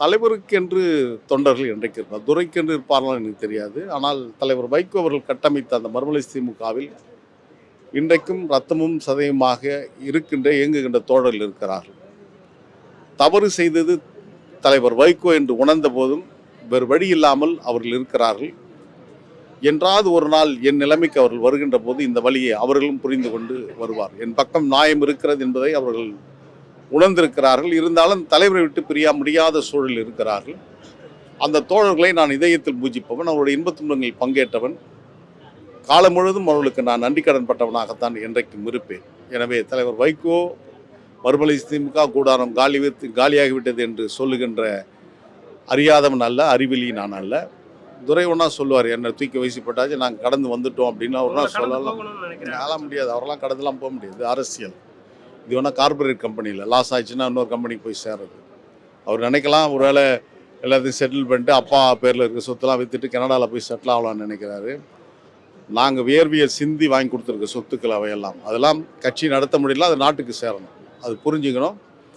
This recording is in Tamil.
தலைவருக்கென்று தொண்டர்கள் என்றைக்கு இருப்பார்? துரைக்கென்று இருப்பார்கள் எனக்கு தெரியாது. ஆனால் தலைவர் வைகோ அவர்கள் கட்டமைத்த அந்த மர்மலை திமுகவில் இன்றைக்கும் ரத்தமும் சதயமாக இருக்கின்ற இயங்குகின்ற தோழர்கள் இருக்கிறார்கள். தவறு செய்தது தலைவர் வைகோ என்று உணர்ந்த போதும் வேறு வழி இல்லாமல் அவர்கள் இருக்கிறார்கள். என்றாவது ஒரு நாள் என் நிலைமைக்கு அவர்கள் வருகின்ற போது இந்த வழியை அவர்களும் புரிந்து கொண்டு வருவார். என் பக்கம் நியாயம் இருக்கிறது என்பதை அவர்கள் உணர்ந்திருக்கிறார்கள். இருந்தாலும் தலைவரை விட்டு பிரிய முடியாத சூழல் இருக்கிறார்கள். அந்த தோழர்களை நான் இதயத்தில் பூஜிப்பவன் அவருடைய இன்பத் துன்பங்களில் பங்கேற்றவன். காலம் முழுவதும் அவர்களுக்கு நான் நன்றி கடன் பட்டவனாகத்தான் என்றைக்கும் இருப்பேன். எனவே தலைவர் வைகோ மறுமலை திமுக கூடாரம் காலி வித்து- காலியாகிவிட்டது என்று சொல்லுகின்ற அறியாதவன் அல்ல அறிவிலி நான் அல்ல. துரை ஒன்றா சொல்லுவார் என்னை தூக்கி போட்டாச்சு நாங்கள் கடந்து வந்துட்டோம் அப்படின்னு. கடந்து சொல்லலாம். அதெல்லாம் முடியாது. அவரெல்லாம் கடந்தெல்லாம் போக முடியாது. அரசியல். இது வேணால் கார்பரேட் கம்பெனியில் லாஸ் ஆச்சுன்னா இன்னொரு கம்பெனிக்கு போய் சேர்றது. அவர் நினைக்கலாம் ஒருவேளை எல்லாத்தையும் செட்டில் பண்ணிட்டு அப்பா பேரில் இருக்க சொத்துலாம் விற்றுட்டு கனடாவில் போய் செட்டில் ஆகலாம்னு நினைக்கிறாரு. நாங்கள் வியர்வியை சிந்தி வாங்கி கொடுத்துருக்க சொத்துக்கள் அவையெல்லாம். அதெல்லாம் கட்சி நடத்த முடியல அது நாட்டுக்கு சேரணும். அது புரிஞ்சுக்கணும்.